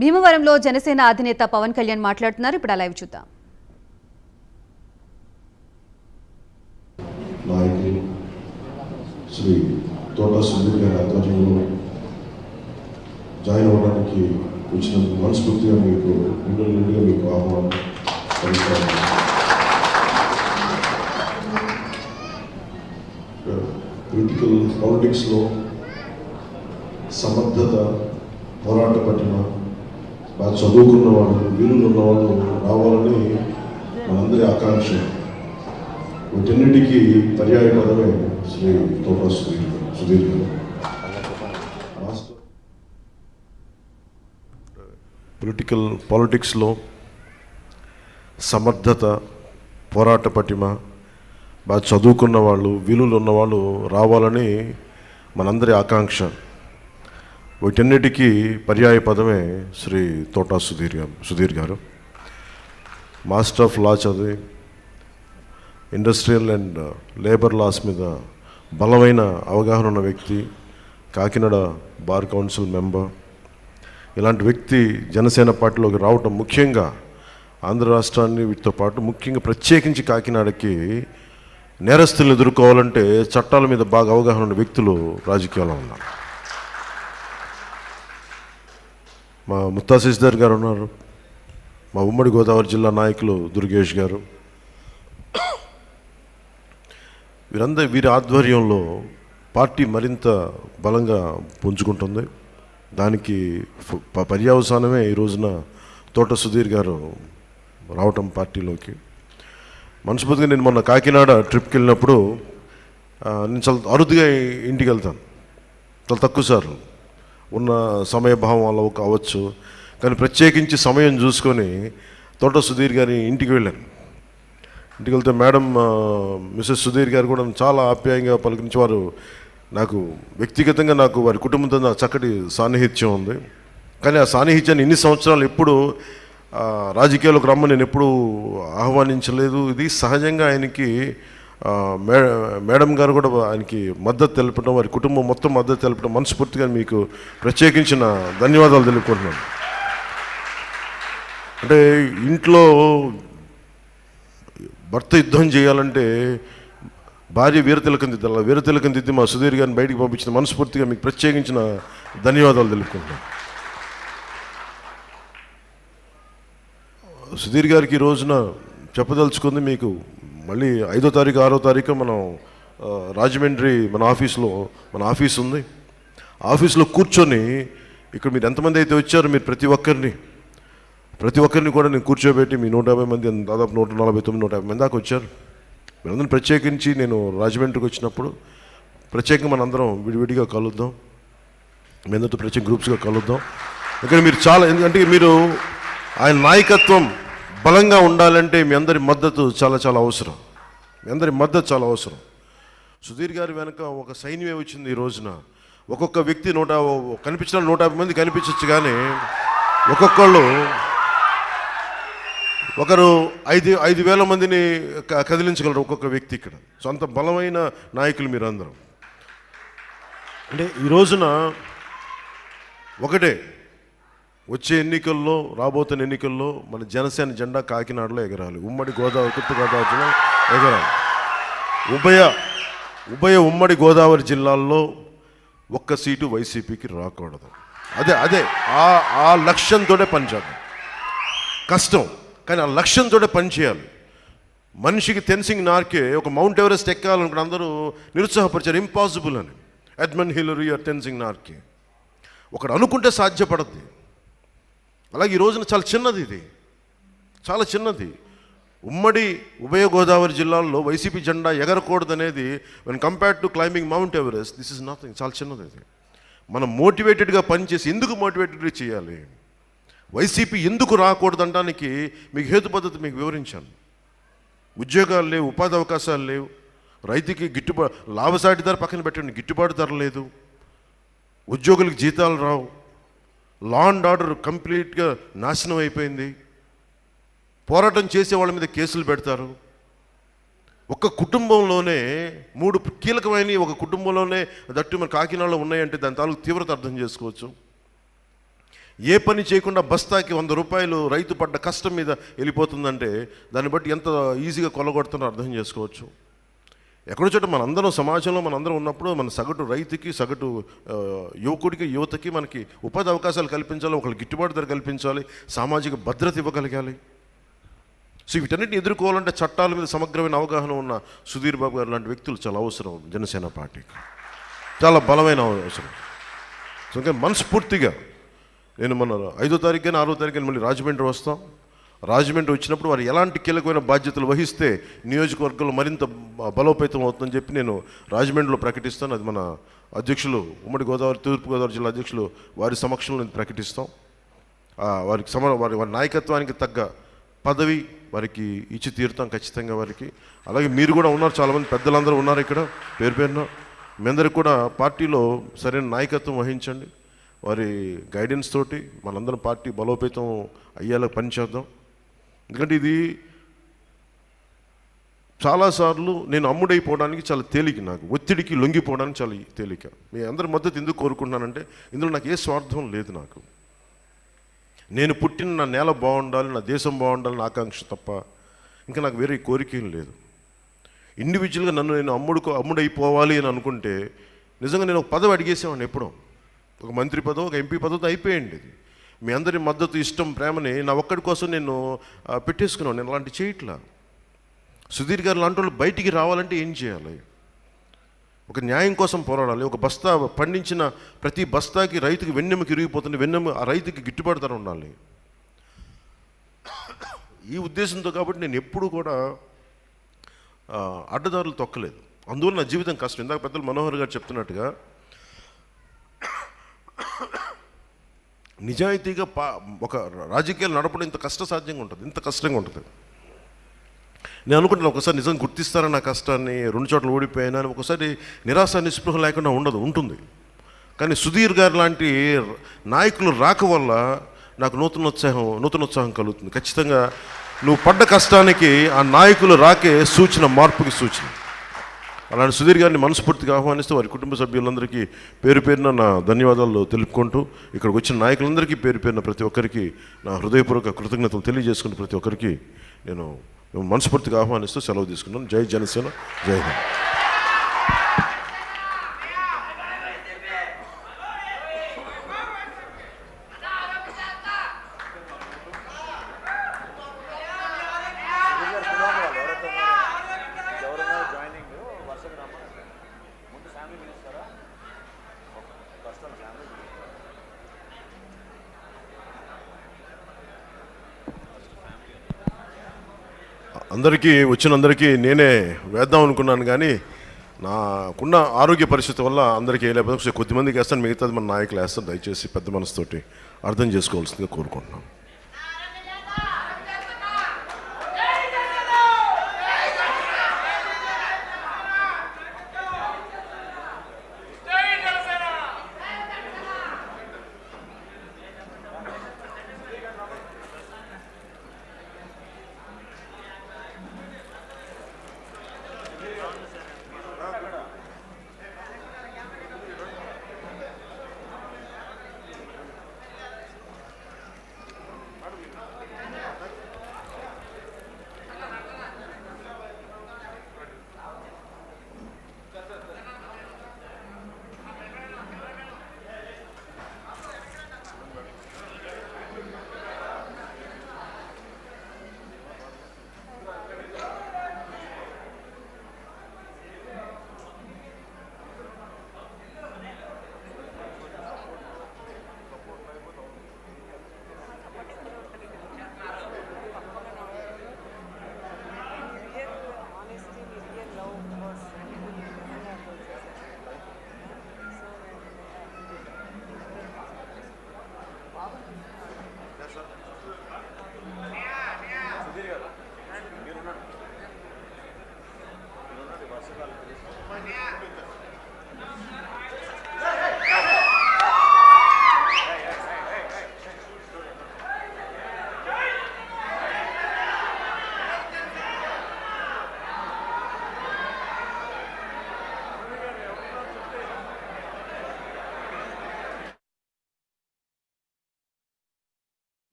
భీమవరంలో జనసేన అధినేత పవన్ కళ్యాణ్ మాట్లాడుతున్నారు. ఇప్పుడు ఆ లైవ్ చూద్దాం. శ్రీ తోట సుధీర్ గారి ఆధ్వర్యంలో జాయిన్ అవ్వడానికి వచ్చిన మనస్ఫూర్తిగా మీకు నిండు నిండుగా మీకు ఆహ్వానం పొలిటికల్ పాలిటిక్స్లో సమర్థత పోరాట పట్టిన బాగా చదువుకున్న వాళ్ళు వీరులు ఉన్న వాళ్ళు రావాలని మనందరి ఆకాంక్ష వీటన్నిటికీ పర్యాయ పదమే శ్రీ తోటా సుధీర్ గారు. సుధీర్ గారు పొలిటికల్ పాలిటిక్స్లో సమర్థత పోరాట పటిమ బాగా చదువుకున్న వాళ్ళు విలువలు ఉన్నవాళ్ళు రావాలని మనందరి ఆకాంక్ష వీటన్నిటికీ పర్యాయ పదమే శ్రీ తోటా సుధీర్ గారు సుధీర్ గారు. మాస్టర్ ఆఫ్ లా చదివి ఇండస్ట్రియల్ అండ్ లేబర్ లాస్ మీద బలమైన అవగాహన ఉన్న వ్యక్తి కాకినాడ బార్ కౌన్సిల్ మెంబర్ ఇలాంటి వ్యక్తి జనసేన పార్టీలోకి రావటం ముఖ్యంగా ఆంధ్ర రాష్ట్రాన్ని వీటితో పాటు ముఖ్యంగా ప్రత్యేకించి కాకినాడకి నేరస్తులను ఎదుర్కోవాలంటే చట్టాల మీద బాగా అవగాహన ఉన్న వ్యక్తులు రాజకీయాల్లో ఉన్నారు. మా ముత్తా శశిధర్ గారు ఉన్నారు. మా ఉమ్మడి గోదావరి జిల్లా నాయకులు దుర్గేష్ గారు. వీరందరి వీరి ఆధ్వర్యంలో పార్టీ మరింత బలంగా పుంజుకుంటుంది. దానికి పర్యవసానమే ఈ రోజున తోట సుధీర్ గారు రావటం పార్టీలోకి. మనస్ఫూర్తిగా నేను మొన్న కాకినాడ ట్రిప్కి వెళ్ళినప్పుడు నేను చాలా అరుదుగా ఇంటికి వెళ్తాను. చాలా తక్కువ సార్లు. ఉన్న సమయభావం వల్ల కావచ్చు. కానీ ప్రత్యేకించి సమయం చూసుకొని తోట సుధీర్ గారి ఇంటికి వెళ్ళాను. ఇంటికి వెళ్తే మేడం ఆ, మిసెస్ సుధీర్ గారు కూడా చాలా ఆప్యాయంగా పలకరించి వారు నాకు వ్యక్తిగతంగా నాకు వారి కుటుంబంతో నా చక్కటి సాన్నిహిత్యం ఉంది. కానీ ఆ సాన్నిహిత్యాన్ని ఇన్ని సంవత్సరాలు ఎప్పుడు రాజకీయాలకు రమ్మని నేను ఎప్పుడూ ఆహ్వానించలేదు. ఇది సహజంగా ఆయనకి మే మేడం గారు కూడా ఆయనకి మద్దతు తెలపడం వారి కుటుంబం మొత్తం మద్దతు తెలపడం మనస్ఫూర్తిగా మీకు ప్రత్యేకించిన ధన్యవాదాలు తెలుపుకుంటున్నాను అంటే ఇంట్లో భర్త యుద్ధం చేయాలంటే భార్య వీరతిలకం దిద్దాల. వీరతిలకం దిద్ది మా సుధీర్ గారిని బయటికి పంపించిన మనస్ఫూర్తిగా మీకు ప్రత్యేకించిన ధన్యవాదాలు తెలుపుకుంటున్నాను సుధీర్ గారికి ఈ రోజున చెప్పదలుచుకుంది మీకు మళ్ళీ ఐదో తారీఖు ఆరో తారీఖు మనం రాజమండ్రి మన ఆఫీస్లో మన ఆఫీస్ ఉంది. ఆఫీస్లో కూర్చొని ఇక్కడ మీరు ఎంతమంది అయితే వచ్చారో మీరు ప్రతి ఒక్కరిని ప్రతి ఒక్కరిని కూడా నేను కూర్చోబెట్టి మీ నూట యాభై మంది దాదాపు నూట నలభై తొమ్మిది నూట యాభై మంది దాకా వచ్చారు. వీళ్ళందరూ ప్రత్యేకించి నేను రాజమండ్రికి వచ్చినప్పుడు ప్రత్యేకంగా మనందరం విడివిడిగా కలుద్దాం. మీ అందరితో ప్రత్యేక గ్రూప్స్గా కలుద్దాం. ఇక్కడ మీరు చాలా ఎందుకంటే మీరు ఆయన నాయకత్వం బలంగా ఉండాలంటే మీ అందరి మద్దతు చాలా చాలా అవసరం. మీ అందరి మద్దతు చాలా అవసరం. సుధీర్ గారి వెనక ఒక సైన్యమే వచ్చింది ఈ రోజున. ఒక్కొక్క వ్యక్తి నూట కనిపించిన నూట యాభై మంది కనిపించవచ్చు కానీ ఒక్కొక్కళ్ళు ఒకరు ఐదు ఐదు వేల మందిని క- కదిలించగలరు ఒక్కొక్క వ్యక్తి ఇక్కడ. సో అంత బలమైన నాయకులు మీరు అందరం అంటే ఈ రోజున ఒకటే వచ్చే ఎన్నికల్లో రాబోతున్న ఎన్నికల్లో మన జనసేన జెండా కాకినాడలో ఎగరాలి. ఉమ్మడి గోదావరి తూర్పు గోదావరి జిల్లా ఎగరాలి. ఉభయ ఉభయ ఉమ్మడి గోదావరి జిల్లాల్లో ఒక్క సీటు వైసీపీకి రాకూడదు. అదే అదే ఆ ఆ లక్ష్యంతోనే పనిచేద్దాం కష్టం కానీ ఆ లక్ష్యంతోనే పనిచేయాలి మనిషికి తెన్సింగ్ నార్కే ఒక మౌంట్ ఎవరెస్ట్ ఎక్కాలనుకున్న అందరూ నిరుత్సాహపరిచారు. ఇంపాసిబుల్ అని. Edmund Hillary or Tenzing Norgay. ఒకడు అనుకుంటే సాధ్యపడద్ది. అలాగే ఈ రోజున చాలా చిన్నది ఇది. చాలా చిన్నది. ఉమ్మడి ఉభయ గోదావరి జిల్లాల్లో వైసీపీ జెండా ఎగరకూడదనేది when compared to climbing Mount Everest this is nothing చాలా చిన్నది ఇది. మనం మోటివేటెడ్గా పనిచేసి ఎందుకు మోటివేటెడ్గా చేయాలి? వైసీపీ ఎందుకు రాకూడదనడానికి మీకు హేతు పద్ధతి మీకు వివరించాను. ఉద్యోగాలు లేవు ఉపాధి అవకాశాలు లేవు. రైతుకి గిట్టుబాటు లాభసాటి ధర పక్కన పెట్టండి గిట్టుబాటు ధర లేదు. ఉద్యోగులకు జీతాలు రావు. లా అండ్ ఆర్డర్ కంప్లీట్గా నాశనం అయిపోయింది. పోరాటం చేసే వాళ్ళ మీద కేసులు పెడతారు. ఒక కుటుంబంలోనే మూడు కీలకమైన ఒక కుటుంబంలోనే దట్టు మన కాకినాడలో ఉన్నాయంటే దాని తాలూకు తీవ్రత అర్థం చేసుకోవచ్చు. ఏ పని చేయకుండా బస్తాకి వంద రూపాయలు రైతు పడ్డ కష్టం మీద వెళ్ళిపోతుందంటే దాన్ని బట్టి ఎంత ఈజీగా కొలగొడుతున్నారో అర్థం చేసుకోవచ్చు. ఎక్కడో చోట మనందరం సమాజంలో మనందరం ఉన్నప్పుడు మన సగటు రైతుకి సగటు యువకుడికి యువతకి మనకి ఉపాధి అవకాశాలు కల్పించాలి ఒకరికి గిట్టుబాటు ధర కల్పించాలి సామాజిక భద్రత ఇవ్వగలగాలి. సో వీటన్నిటిని ఎదుర్కోవాలంటే చట్టాల మీద సమగ్రమైన అవగాహన ఉన్న సుధీర్ బాబు గారు లాంటి వ్యక్తులు చాలా అవసరం. జనసేన పార్టీకి చాలా బలమైన అవసరం. సో ఇంకా మనస్ఫూర్తిగా నేను మన ఐదో తారీఖు కానీ ఆరో తారీఖు కానీ మళ్ళీ రాజమండ్రి వస్తాం. రాజమండ్రి వచ్చినప్పుడు వారు ఎలాంటి కీలకమైన బాధ్యతలు వహిస్తే నియోజకవర్గంలో మరింత బలోపేతం అవుతుందని చెప్పి నేను రాజమండ్రిలో ప్రకటిస్తాను. అది మన అధ్యక్షులు ఉమ్మడి గోదావరి తూర్పుగోదావరి జిల్లా అధ్యక్షులు వారి సమక్షంలో నేను ప్రకటిస్తాం వారికి సమ వారి వారి నాయకత్వానికి తగ్గ పదవి వారికి ఇచ్చి తీరుతాం ఖచ్చితంగా వారికి. అలాగే మీరు కూడా ఉన్నారు చాలామంది పెద్దలందరూ ఉన్నారు ఇక్కడ. పేరు పేరున. మీ అందరికి కూడా పార్టీలో సరైన నాయకత్వం వహించండి. వారి గైడెన్స్ తోటి మనందరం పార్టీ బలోపేతం అయ్యేలా పనిచేద్దాం. ఎందుకంటే ఇది చాలాసార్లు నేను అమ్ముడైపోవడానికి చాలా తేలిక నాకు. ఒత్తిడికి లొంగిపోవడానికి చాలా తేలిక. మీ అందరి మద్దతు ఎందుకు కోరుకుంటున్నానంటే ఇందులో నాకు ఏ స్వార్థం లేదు నాకు. నేను పుట్టిన నా నేల బాగుండాలి నా దేశం బాగుండాలని ఆకాంక్ష తప్ప ఇంకా నాకు వేరే కోరికేం లేదు. ఇండివిజువల్గా నన్ను నేను అమ్ముడుకో అమ్ముడైపోవాలి అని అనుకుంటే నిజంగా నేను ఒక పదవి అడిగేసేవాడిని ఎప్పుడో. ఒక మంత్రి పదవి ఒక ఎంపీ పదవితో అయిపోయింది ఇది మీ అందరి మద్దతు ఇష్టం ప్రేమని నా ఒక్కడి కోసం నేను పెట్టేసుకున్నాను. నేను అలాంటి చేయట్లా. సుధీర్ గారు లాంటి వాళ్ళు బయటికి రావాలంటే ఏం చేయాలి? ఒక న్యాయం కోసం పోరాడాలి. ఒక బస్తా పండించిన ప్రతి బస్తాకి రైతుకి వెన్నెముకి ఇరిగిపోతుంది వెన్నెము ఆ రైతుకి గిట్టుబాటు ధర ఉండాలి. ఈ ఉద్దేశంతో కాబట్టి నేను ఎప్పుడు కూడా అడ్డదారులు తొక్కలేదు. అందువల్ల నా జీవితం కష్టం. ఇందాక పెద్దలు మనోహర్ గారు చెప్తున్నట్టుగా నిజాయితీగా పా ఒక రాజకీయాలు నడపడం ఇంత కష్టసాధ్యంగా ఉంటుంది ఇంత కష్టంగా ఉంటుంది. నేను అనుకుంటున్నాను ఒకసారి నిజం గుర్తిస్తారా నా కష్టాన్ని రెండు చోట్ల ఓడిపోయాను అని ఒకసారి నిరాశ నిస్పృహ లేకుండా ఉండదు ఉంటుంది. కానీ సుధీర్ గారు లాంటి నాయకులు రాక వల్ల నాకు నూతనోత్సాహం నూతనోత్సాహం కలుగుతుంది. ఖచ్చితంగా నువ్వు పడ్డ కష్టానికి ఆ నాయకులు రాకే సూచన మార్పుకి సూచన. అలాంటి సుధీర్ గారిని మనస్ఫూర్తిగా ఆహ్వానిస్తూ వారి కుటుంబ సభ్యులందరికీ పేరు పేరున నా ధన్యవాదాలు తెలుపుకుంటూ ఇక్కడికి వచ్చిన నాయకులందరికీ పేరు పేరున ప్రతి ఒక్కరికి నా హృదయపూర్వక కృతజ్ఞతలు తెలియజేసుకున్న ప్రతి ఒక్కరికి నేను మనస్ఫూర్తిగా ఆహ్వానిస్తూ సెలవు తీసుకున్నాను. జై జనసేన జై హింద్. అందరికీ వచ్చినందరికీ నేనే వేద్దాం అనుకున్నాను కానీ నాకున్న ఆరోగ్య పరిస్థితి వల్ల అందరికీ వేయలేకపోతే కొద్దిమందికి వేస్తాను మిగతాది మన నాయకులు వేస్తాను దయచేసి పెద్ద మనసుతోటి అర్థం చేసుకోవాల్సిందిగా కోరుకుంటున్నాను.